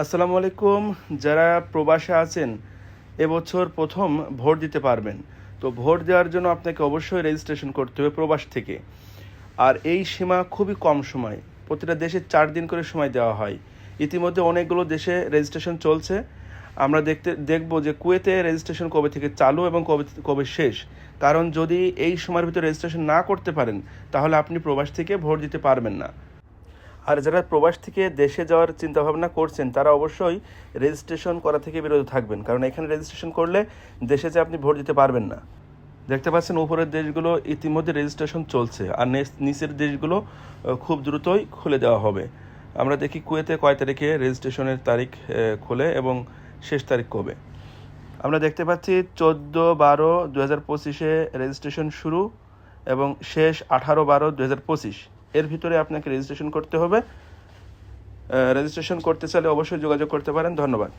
আসসালামু আলাইকুম। যারা প্রবাসে আছেন, এবছর প্রথম ভোট দিতে পারবেন। তো ভোট দেওয়ার জন্য আপনাকে অবশ্যই রেজিস্ট্রেশন করতে হবে প্রবাস থেকে। আর এই সীমা খুবই কম সময়। প্রতিটা দেশে চার দিন করে সময় দেওয়া হয়। ইতিমধ্যে অনেকগুলো দেশে রেজিস্ট্রেশন চলছে। আমরা দেখতে, দেখব যে কুয়েতে রেজিস্ট্রেশন কবে থেকে চালু এবং কবে কবে শেষ। কারণ যদি এই সময়ের ভিতরে রেজিস্ট্রেশন না করতে পারেন, তাহলে আপনি প্রবাস থেকে ভোট দিতে পারবেন না। আর যারা প্রবাস থেকে দেশে যাওয়ার চিন্তাভাবনা করছেন, তারা অবশ্যই রেজিস্ট্রেশন করা থেকে বিরত থাকবেন। কারণ এখানে রেজিস্ট্রেশন করলে দেশে যে আপনি ভোট দিতে পারবেন না। দেখতে পাচ্ছেন উপরের দেশগুলো ইতিমধ্যে রেজিস্ট্রেশন চলছে। আর নিচের দেশগুলো খুব দ্রুতই খুলে দেওয়া হবে। আমরা দেখি কুয়েতে কয় তারিখে রেজিস্ট্রেশনের তারিখ খোলে এবং শেষ তারিখ কবে। আমরা দেখতে পাচ্ছি চোদ্দ বারো দু হাজার পঁচিশে রেজিস্ট্রেশন শুরু এবং শেষ আঠারো বারো দু হাজার পঁচিশ। এর ভিতরে আপনাকে রেজিস্ট্রেশন করতে হবে। রেজিস্ট্রেশন করতে চাইলে অবশ্যই যোগাযোগ করতে পারেন। ধন্যবাদ।